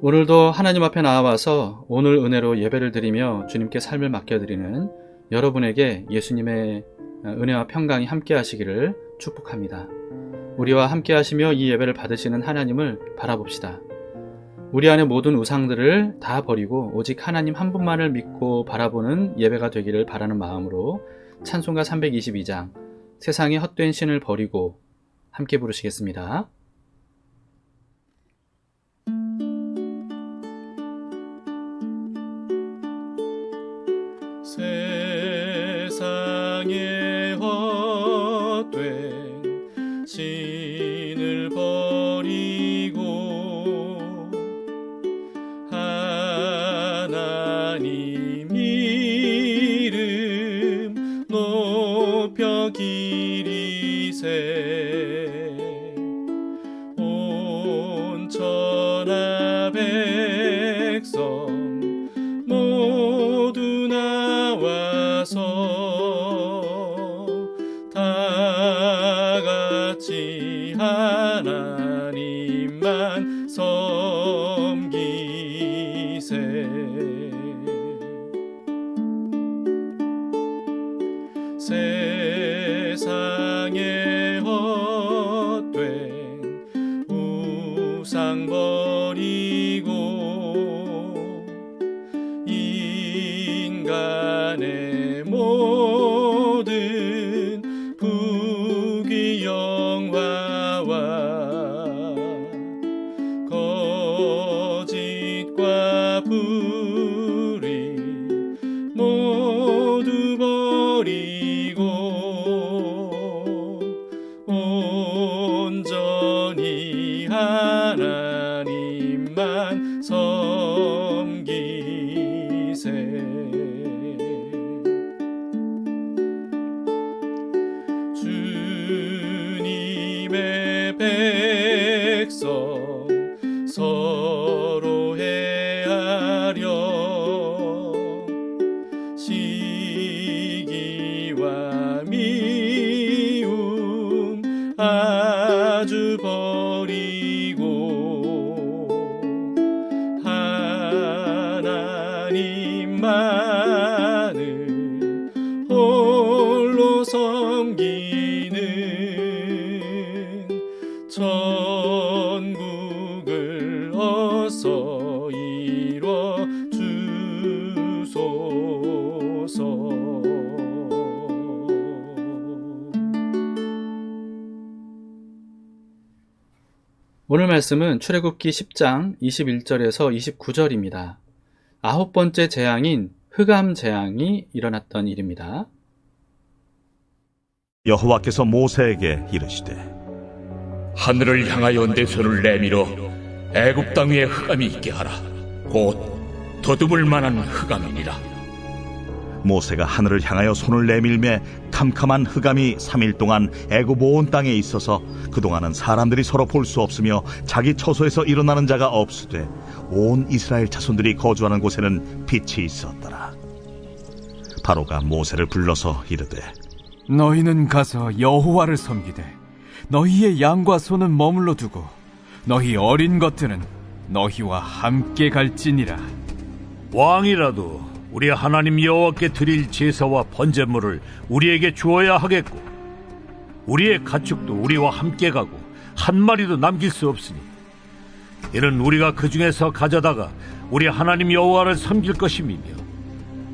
오늘도 하나님 앞에 나와서 오늘 은혜로 예배를 드리며 주님께 삶을 맡겨드리는 여러분에게 예수님의 은혜와 평강이 함께 하시기를 축복합니다. 우리와 함께 하시며 이 예배를 받으시는 하나님을 바라봅시다. 우리 안의 모든 우상들을 다 버리고 오직 하나님 한 분만을 믿고 바라보는 예배가 되기를 바라는 마음으로 찬송가 322장 세상의 헛된 신을 버리고 함께 부르시겠습니다. 세상에 헛된 신 세 오늘 말씀은 출애굽기 10장 21절에서 29절입니다. 아홉 번째 재앙인 흑암 재앙이 일어났던 일입니다. 여호와께서 모세에게 이르시되 하늘을 향하여 내 손을 내밀어 애굽 땅 위에 흑암이 있게 하라. 곧 더듬을 만한 흑암이니라. 모세가 하늘을 향하여 손을 내밀매 캄캄한 흑암이 3일 동안 애굽 온 땅에 있어서 그동안은 사람들이 서로 볼 수 없으며 자기 처소에서 일어나는 자가 없으되 온 이스라엘 자손들이 거주하는 곳에는 빛이 있었더라. 바로가 모세를 불러서 이르되 너희는 가서 여호와를 섬기되 너희의 양과 소는 머물러 두고 너희 어린 것들은 너희와 함께 갈지니라. 왕이라도 우리 하나님 여호와께 드릴 제사와 번제물을 우리에게 주어야 하겠고 우리의 가축도 우리와 함께 가고 한 마리도 남길 수 없으니 이는 우리가 그 중에서 가져다가 우리 하나님 여호와를 섬길 것임이며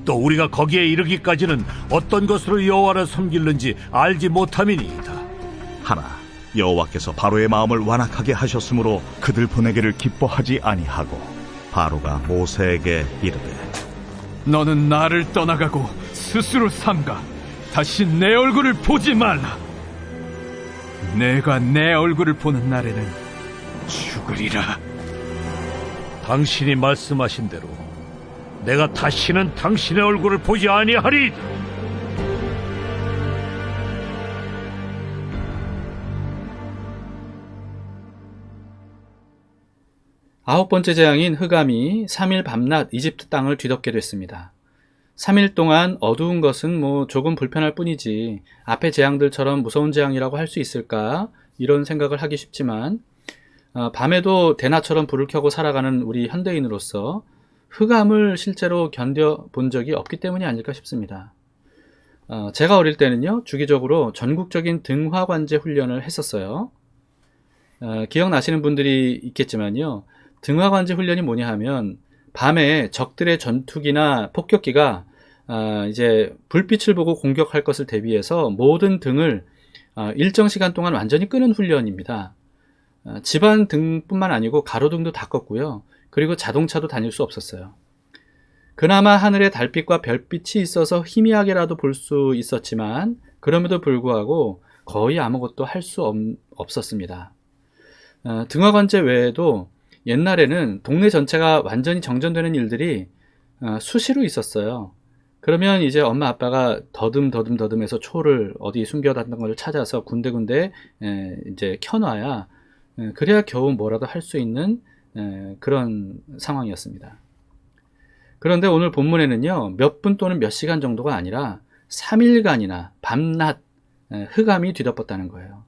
또 우리가 거기에 이르기까지는 어떤 것으로 여호와를 섬길는지 알지 못함이니이다. 하나 여호와께서 바로의 마음을 완악하게 하셨으므로 그들 보내기를 기뻐하지 아니하고 바로가 모세에게 이르되 너는 나를 떠나가고 스스로 삼가. 다시 내 얼굴을 보지 말라. 내가 내 얼굴을 보는 날에는 죽으리라. 당신이 말씀하신 대로 내가 다시는 당신의 얼굴을 보지 아니하리 아홉 번째 재앙인 흑암이 3일 밤낮 이집트 땅을 뒤덮게 됐습니다. 3일 동안 어두운 것은 뭐 조금 불편할 뿐이지 앞의 재앙들처럼 무서운 재앙이라고 할 수 있을까 이런 생각을 하기 쉽지만 아, 밤에도 대나처럼 불을 켜고 살아가는 우리 현대인으로서 흑암을 실제로 견뎌 본 적이 없기 때문이 아닐까 싶습니다. 어, 제가 어릴 때는요, 주기적으로 전국적인 등화관제 훈련을 했었어요. 어, 기억나시는 분들이 있겠지만요, 등화관제 훈련이 뭐냐 하면, 밤에 적들의 전투기나 폭격기가 아, 이제 불빛을 보고 공격할 것을 대비해서 모든 등을 아, 일정 시간 동안 완전히 끄는 훈련입니다. 아, 집안 등뿐만 아니고 가로등도 다 껐고요. 그리고 자동차도 다닐 수 없었어요. 그나마 하늘에 달빛과 별빛이 있어서 희미하게라도 볼 수 있었지만 그럼에도 불구하고 거의 아무것도 할 수 없었습니다. 어, 등화관제 외에도 옛날에는 동네 전체가 완전히 정전되는 일들이 어, 수시로 있었어요. 그러면 이제 엄마 아빠가 더듬 더듬 더듬해서 초를 어디 숨겨놨던 걸 찾아서 군데군데 에, 이제 켜놔야 에, 그래야 겨우 뭐라도 할 수 있는 에, 그런 상황이었습니다. 그런데 오늘 본문에는요, 몇 분 또는 몇 시간 정도가 아니라 3일간이나 밤낮 에, 흑암이 뒤덮었다는 거예요.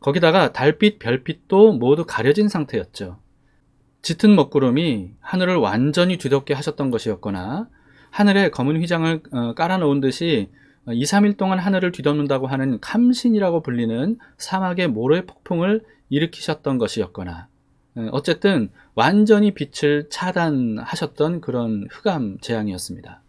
거기다가 달빛, 별빛도 모두 가려진 상태였죠. 짙은 먹구름이 하늘을 완전히 뒤덮게 하셨던 것이었거나 하늘에 검은 휘장을 어, 깔아놓은 듯이 2, 3일 동안 하늘을 뒤덮는다고 하는 감신이라고 불리는 사막의 모래 폭풍을 일으키셨던 것이었거나 어, 어쨌든 완전히 빛을 차단하셨던 그런 흑암 재앙이었습니다.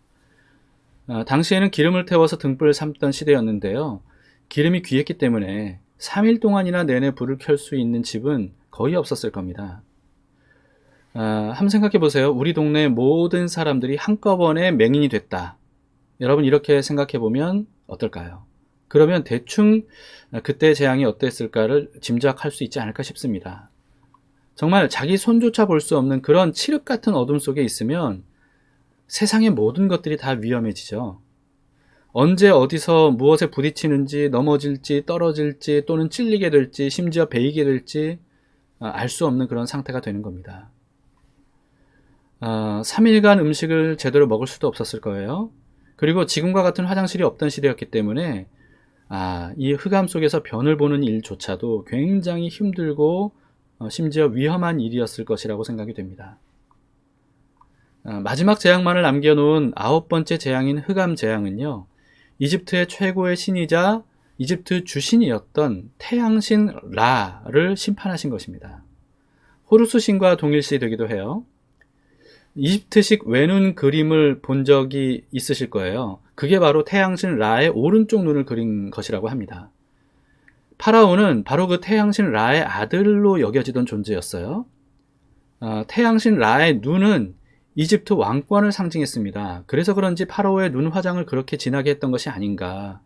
어, 당시에는 기름을 태워서 등불을 삼던 시대였는데요. 기름이 귀했기 때문에 3일 동안이나 내내 불을 켤 수 있는 집은 거의 없었을 겁니다. 아, 한번 생각해 보세요. 우리 동네 모든 사람들이 한꺼번에 맹인이 됐다. 여러분 이렇게 생각해 보면 어떨까요? 그러면 대충 그때 재앙이 어땠을까를 짐작할 수 있지 않을까 싶습니다. 정말 자기 손조차 볼 수 없는 그런 칠흑 같은 어둠 속에 있으면 세상의 모든 것들이 다 위험해지죠. 언제 어디서 무엇에 부딪히는지 넘어질지 떨어질지 또는 찔리게 될지 심지어 베이게 될지 알 수 없는 그런 상태가 되는 겁니다. 어, 3일간 음식을 제대로 먹을 수도 없었을 거예요. 그리고 지금과 같은 화장실이 없던 시대였기 때문에 아, 이 흑암 속에서 변을 보는 일조차도 굉장히 힘들고 어, 심지어 위험한 일이었을 것이라고 생각이 됩니다. 아, 마지막 재앙만을 남겨놓은 아홉 번째 재앙인 흑암 재앙은요, 이집트의 최고의 신이자 이집트 주신이었던 태양신 라를 심판하신 것입니다. 호루스 신과 동일시 되기도 해요. 이집트식 외눈 그림을 본 적이 있으실 거예요. 그게 바로 태양신 라의 오른쪽 눈을 그린 것이라고 합니다. 파라오는 바로 그 태양신 라의 아들로 여겨지던 존재였어요. 어, 태양신 라의 눈은 이집트 왕권을 상징했습니다. 그래서 그런지 파라오의 눈 화장을 그렇게 진하게 했던 것이 아닌가.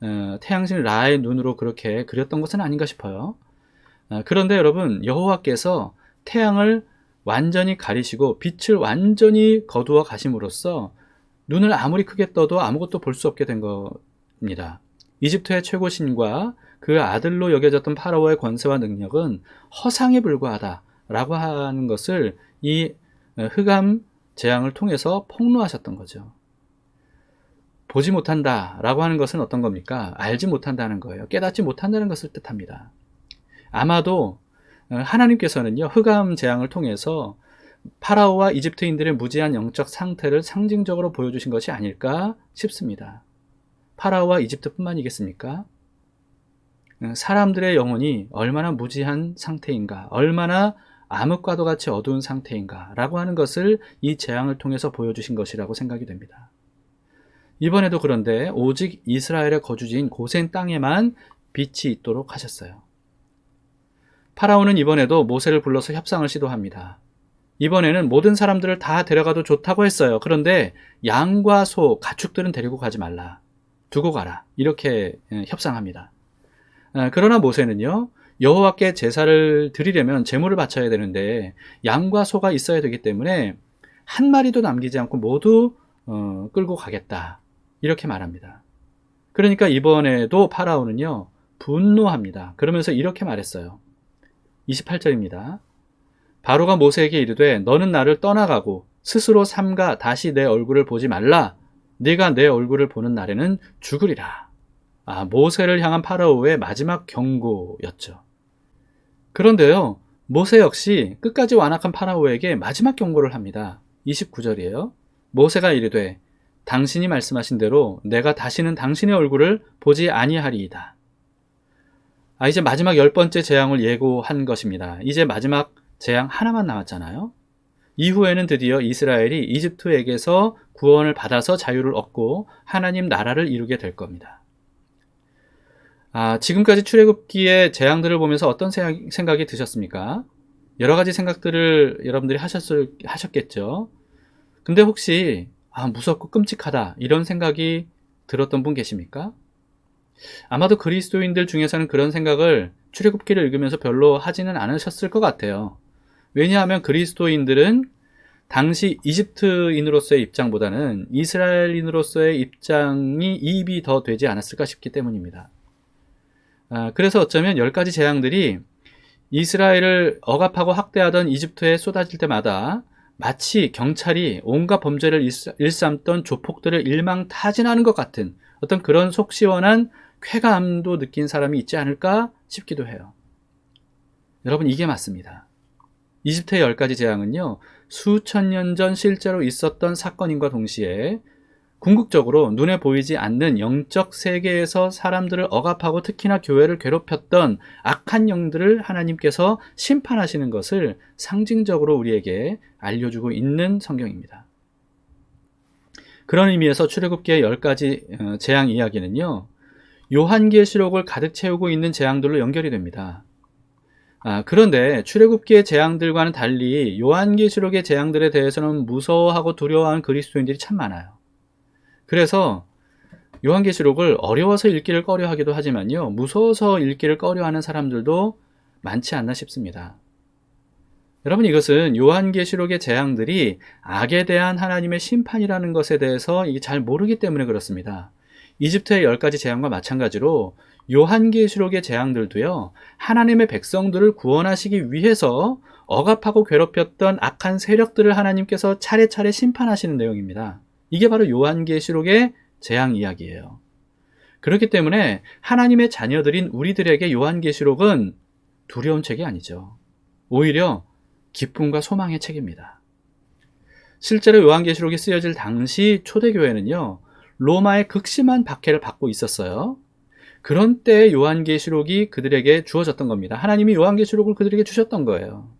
어, 태양신 라의 눈으로 그렇게 그렸던 것은 아닌가 싶어요. 어, 그런데 여러분 여호와께서 태양을 완전히 가리시고 빛을 완전히 거두어 가심으로써 눈을 아무리 크게 떠도 아무것도 볼 수 없게 된 겁니다. 이집트의 최고 신과 그 아들로 여겨졌던 파라오의 권세와 능력은 허상에 불과하다라고 하는 것을 이 흑암 재앙을 통해서 폭로하셨던 거죠. 보지 못한다 라고 하는 것은 어떤 겁니까? 알지 못한다는 거예요. 깨닫지 못한다는 것을 뜻합니다. 아마도 하나님께서는요, 흑암 재앙을 통해서 파라오와 이집트인들의 무지한 영적 상태를 상징적으로 보여주신 것이 아닐까 싶습니다. 파라오와 이집트뿐만이겠습니까? 사람들의 영혼이 얼마나 무지한 상태인가, 얼마나 암흑과도 같이 어두운 상태인가, 라고 하는 것을 이 재앙을 통해서 보여주신 것이라고 생각이 됩니다. 이번에도 그런데 오직 이스라엘의 거주지인 고센 땅에만 빛이 있도록 하셨어요. 파라오는 이번에도 모세를 불러서 협상을 시도합니다. 이번에는 모든 사람들을 다 데려가도 좋다고 했어요. 그런데 양과 소, 가축들은 데리고 가지 말라. 두고 가라. 이렇게 예, 협상합니다. 아, 그러나 모세는요, 여호와께 제사를 드리려면 제물을 바쳐야 되는데 양과 소가 있어야 되기 때문에 한 마리도 남기지 않고 모두 어, 끌고 가겠다. 이렇게 말합니다. 그러니까 이번에도 파라오는요, 분노합니다. 그러면서 이렇게 말했어요. 28절입니다. 바로가 모세에게 이르되 너는 나를 떠나가고 스스로 삼가 다시 내 얼굴을 보지 말라. 네가 내 얼굴을 보는 날에는 죽으리라. 아, 모세를 향한 파라오의 마지막 경고였죠. 그런데요, 모세 역시 끝까지 완악한 파라오에게 마지막 경고를 합니다. 29절이에요. 모세가 이르되 당신이 말씀하신 대로 내가 다시는 당신의 얼굴을 보지 아니하리이다. 아, 이제 마지막 열 번째 재앙을 예고한 것입니다. 이제 마지막 재앙 하나만 남았잖아요. 이후에는 드디어 이스라엘이 이집트에게서 구원을 받아서 자유를 얻고 하나님 나라를 이루게 될 겁니다. 아, 지금까지 출애굽기의 재앙들을 보면서 어떤 생각- 생각이 드셨습니까? 여러 가지 생각들을 여러분들이 하셨을, 하셨겠죠. 근데 혹시, 아, 무섭고 끔찍하다, 이런 생각이 들었던 분 계십니까? 아마도 그리스도인들 중에서는 그런 생각을 출애굽기를 읽으면서 별로 하지는 않으셨을 것 같아요. 왜냐하면 그리스도인들은 당시 이집트인으로서의 입장보다는 이스라엘인으로서의 입장이 이입이 더 되지 않았을까 싶기 때문입니다. 아, 그래서 어쩌면 열 가지 재앙들이 이스라엘을 억압하고 학대하던 이집트에 쏟아질 때마다 마치 경찰이 온갖 범죄를 일삼- 일삼던 조폭들을 일망타진하는 것 같은 어떤 그런 속 시원한 쾌감도 느낀 사람이 있지 않을까 싶기도 해요. 여러분, 이게 맞습니다. 이집트의 열 가지 재앙은요, 수천 년 전 실제로 있었던 사건인과 동시에 궁극적으로 눈에 보이지 않는 영적 세계에서 사람들을 억압하고 특히나 교회를 괴롭혔던 악한 영들을 하나님께서 심판하시는 것을 상징적으로 우리에게 알려주고 있는 성경입니다. 그런 의미에서 출애굽기의 열 가지 어, 재앙 이야기는요, 요한계시록을 가득 채우고 있는 재앙들로 연결이 됩니다. 아, 그런데 출애굽기의 재앙들과는 달리 요한계시록의 재앙들에 대해서는 무서워하고 두려워하는 그리스도인들이 참 많아요. 그래서 요한계시록을 어려워서 읽기를 꺼려하기도 하지만요. 무서워서 읽기를 꺼려하는 사람들도 많지 않나 싶습니다. 여러분 이것은 요한계시록의 재앙들이 악에 대한 하나님의 심판이라는 것에 대해서 잘 모르기 때문에 그렇습니다. 이집트의 열 가지 재앙과 마찬가지로 요한계시록의 재앙들도요. 하나님의 백성들을 구원하시기 위해서 억압하고 괴롭혔던 악한 세력들을 하나님께서 차례차례 심판하시는 내용입니다. 이게 바로 요한계시록의 재앙 이야기예요. 그렇기 때문에 하나님의 자녀들인 우리들에게 요한계시록은 두려운 책이 아니죠. 오히려 기쁨과 소망의 책입니다. 실제로 요한계시록이 쓰여질 당시 초대교회는요, 로마의 극심한 박해를 받고 있었어요. 그런 때 요한계시록이 그들에게 주어졌던 겁니다. 하나님이 요한계시록을 그들에게 주셨던 거예요.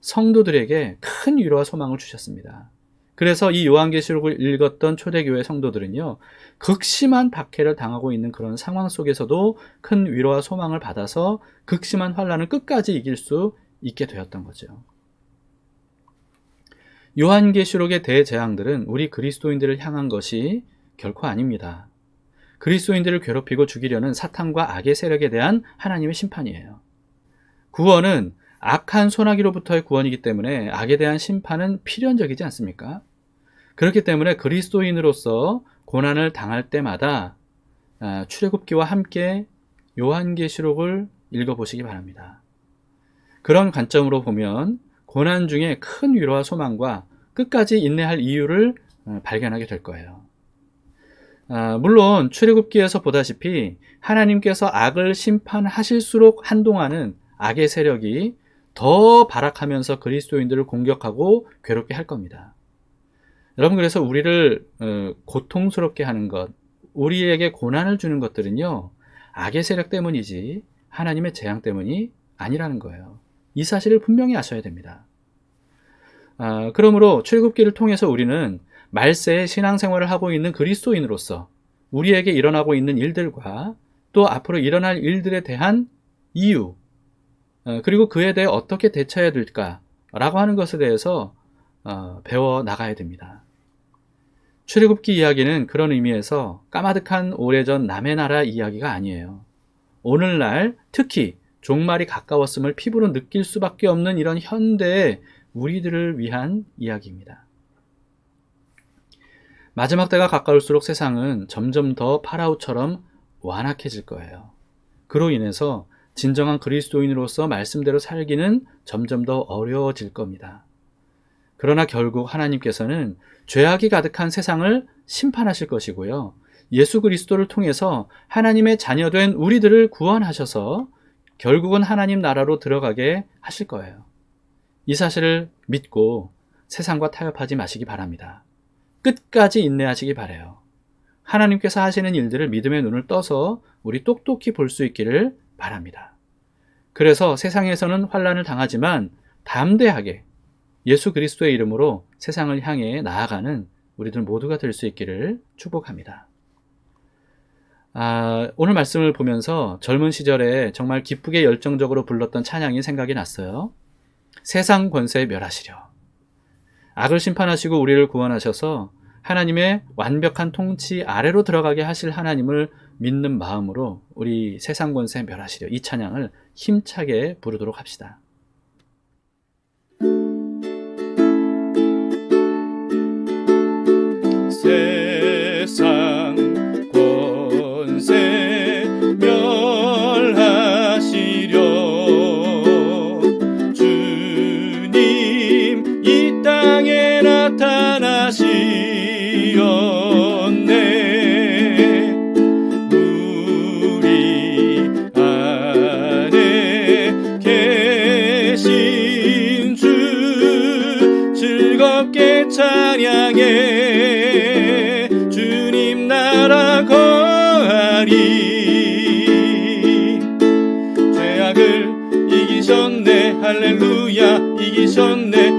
성도들에게 큰 위로와 소망을 주셨습니다. 그래서 이 요한계시록을 읽었던 초대교회 성도들은요, 극심한 박해를 당하고 있는 그런 상황 속에서도 큰 위로와 소망을 받아서 극심한 환란을 끝까지 이길 수 있게 되었던 거죠. 요한계시록의 대재앙들은 우리 그리스도인들을 향한 것이 결코 아닙니다. 그리스도인들을 괴롭히고 죽이려는 사탄과 악의 세력에 대한 하나님의 심판이에요. 구원은 악한 소나기로부터의 구원이기 때문에 악에 대한 심판은 필연적이지 않습니까? 그렇기 때문에 그리스도인으로서 고난을 당할 때마다 아, 출애굽기와 함께 요한계시록을 읽어보시기 바랍니다. 그런 관점으로 보면 고난 중에 큰 위로와 소망과 끝까지 인내할 이유를 어, 발견하게 될 거예요. 아, 물론 출애굽기에서 보다시피 하나님께서 악을 심판하실수록 한동안은 악의 세력이 더 발악하면서 그리스도인들을 공격하고 괴롭게 할 겁니다. 여러분 그래서 우리를 어, 고통스럽게 하는 것, 우리에게 고난을 주는 것들은요 악의 세력 때문이지 하나님의 재앙 때문이 아니라는 거예요. 이 사실을 분명히 아셔야 됩니다. 아, 그러므로 출애굽기를 통해서 우리는 말세의 신앙생활을 하고 있는 그리스도인으로서 우리에게 일어나고 있는 일들과 또 앞으로 일어날 일들에 대한 이유, 어, 그리고 그에 대해 어떻게 대처해야 될까라고 하는 것에 대해서 어, 배워 나가야 됩니다. 출애굽기 이야기는 그런 의미에서 까마득한 오래전 남의 나라 이야기가 아니에요. 오늘날 특히 종말이 가까웠음을 피부로 느낄 수밖에 없는 이런 현대의 우리들을 위한 이야기입니다. 마지막 때가 가까울수록 세상은 점점 더 파라오처럼 완악해질 거예요. 그로 인해서 진정한 그리스도인으로서 말씀대로 살기는 점점 더 어려워질 겁니다. 그러나 결국 하나님께서는 죄악이 가득한 세상을 심판하실 것이고요. 예수 그리스도를 통해서 하나님의 자녀된 우리들을 구원하셔서 결국은 하나님 나라로 들어가게 하실 거예요. 이 사실을 믿고 세상과 타협하지 마시기 바랍니다. 끝까지 인내하시기 바래요. 하나님께서 하시는 일들을 믿음의 눈을 떠서 우리 똑똑히 볼 수 있기를 바랍니다. 그래서 세상에서는 환란을 당하지만 담대하게 예수 그리스도의 이름으로 세상을 향해 나아가는 우리들 모두가 될 수 있기를 축복합니다. 아, 오늘 말씀을 보면서 젊은 시절에 정말 기쁘게 열정적으로 불렀던 찬양이 생각이 났어요. 세상 권세 멸하시려. 악을 심판하시고 우리를 구원하셔서 하나님의 완벽한 통치 아래로 들어가게 하실 하나님을 믿는 마음으로 우리 세상 권세 멸하시려 이 찬양을 힘차게 부르도록 합시다. 계신 주 즐겁게 찬양해. 주님 나라 거하리. 죄악을 이기셨네. 할렐루야. 이기셨네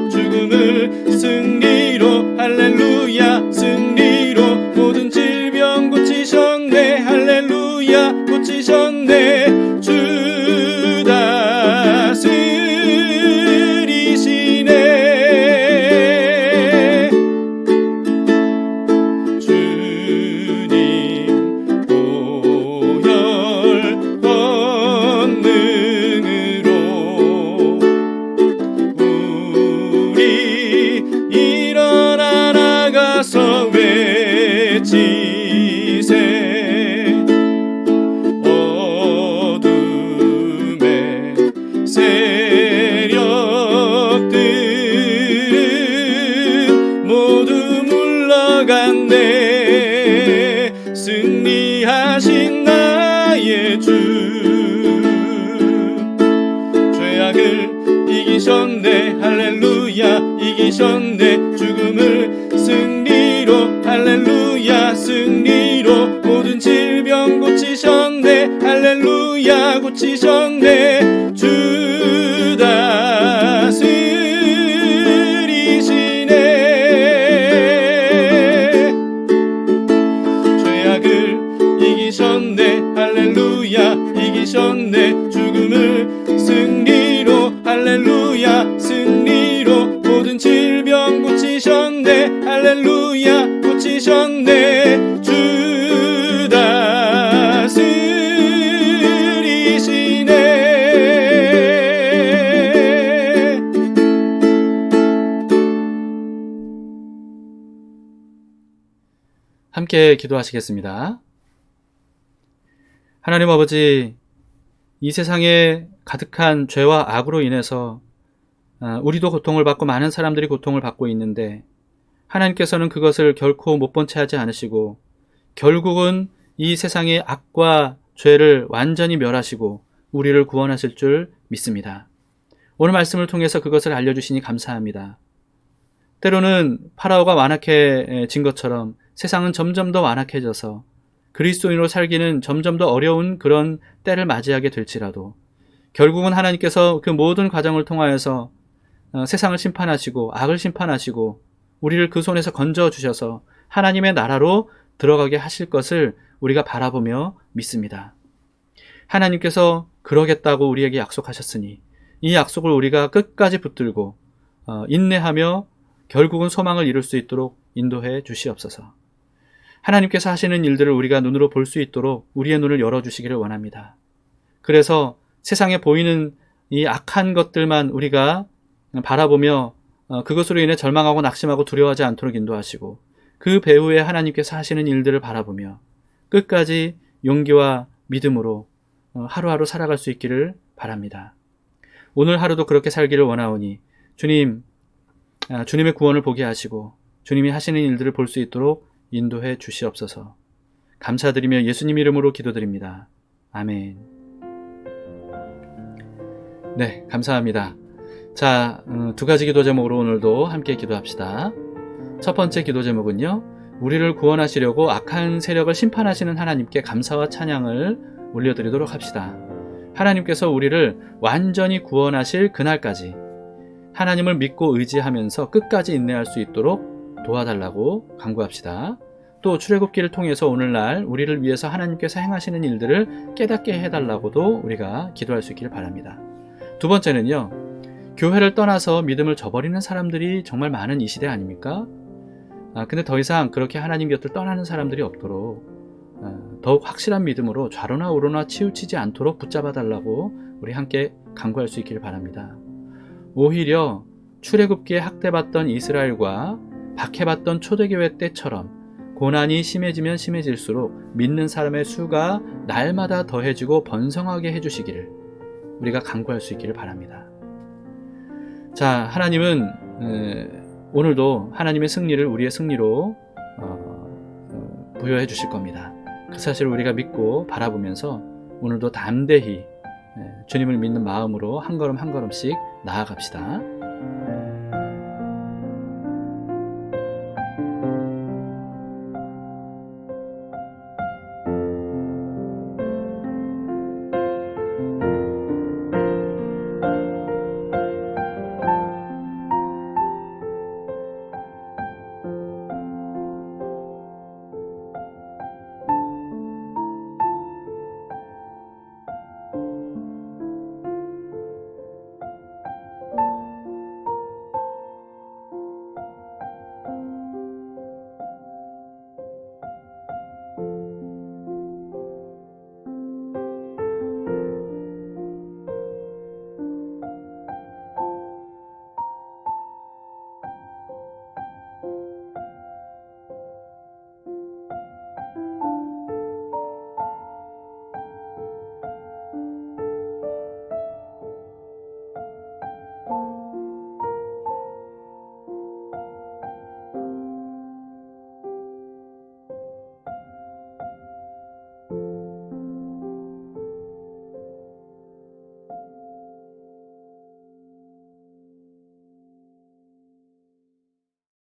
이기셨네 죽음을 승리로 할렐루야 승리로. 모든 질병 고치셨네 할렐루야 고치셨네 함께 기도하시겠습니다. 하나님 아버지, 이 세상에 가득한 죄와 악으로 인해서 아, 우리도 고통을 받고 많은 사람들이 고통을 받고 있는데 하나님께서는 그것을 결코 못 본 채 하지 않으시고 결국은 이 세상의 악과 죄를 완전히 멸하시고 우리를 구원하실 줄 믿습니다. 오늘 말씀을 통해서 그것을 알려주시니 감사합니다. 때로는 파라오가 완악해진 것처럼 세상은 점점 더 완악해져서 그리스도인으로 살기는 점점 더 어려운 그런 때를 맞이하게 될지라도 결국은 하나님께서 그 모든 과정을 통하여서 어, 세상을 심판하시고 악을 심판하시고 우리를 그 손에서 건져 주셔서 하나님의 나라로 들어가게 하실 것을 우리가 바라보며 믿습니다. 하나님께서 그러겠다고 우리에게 약속하셨으니 이 약속을 우리가 끝까지 붙들고 어, 인내하며 결국은 소망을 이룰 수 있도록 인도해 주시옵소서. 하나님께서 하시는 일들을 우리가 눈으로 볼 수 있도록 우리의 눈을 열어주시기를 원합니다. 그래서 세상에 보이는 이 악한 것들만 우리가 바라보며 어, 그것으로 인해 절망하고 낙심하고 두려워하지 않도록 인도하시고 그 배후에 하나님께서 하시는 일들을 바라보며 끝까지 용기와 믿음으로 어, 하루하루 살아갈 수 있기를 바랍니다. 오늘 하루도 그렇게 살기를 원하오니 주님, 아, 주님의 구원을 보게 하시고 주님이 하시는 일들을 볼 수 있도록 인도해 주시옵소서. 감사드리며 예수님 이름으로 기도드립니다. 아멘. 네, 감사합니다. 자, 음, 두 가지 기도 제목으로 오늘도 함께 기도합시다. 첫 번째 기도 제목은요, 우리를 구원하시려고 악한 세력을 심판하시는 하나님께 감사와 찬양을 올려드리도록 합시다. 하나님께서 우리를 완전히 구원하실 그날까지 하나님을 믿고 의지하면서 끝까지 인내할 수 있도록 도와달라고 간구합시다. 또 출애굽기를 통해서 오늘날 우리를 위해서 하나님께서 행하시는 일들을 깨닫게 해달라고도 우리가 기도할 수 있기를 바랍니다. 두 번째는요, 교회를 떠나서 믿음을 저버리는 사람들이 정말 많은 이 시대 아닙니까? 아, 근데 더 이상 그렇게 하나님 곁을 떠나는 사람들이 없도록 아, 더욱 확실한 믿음으로 좌로나 우로나 치우치지 않도록 붙잡아 달라고 우리 함께 간구할 수 있기를 바랍니다. 오히려 출애굽기에 학대받던 이스라엘과 박해받던 초대교회 때처럼 고난이 심해지면 심해질수록 믿는 사람의 수가 날마다 더해지고 번성하게 해주시기를 우리가 간구할 수 있기를 바랍니다. 자, 하나님은 에, 오늘도 하나님의 승리를 우리의 승리로 어, 어, 부여해 주실 겁니다. 그 사실을 우리가 믿고 바라보면서 오늘도 담대히 에, 주님을 믿는 마음으로 한 걸음 한 걸음씩 나아갑시다.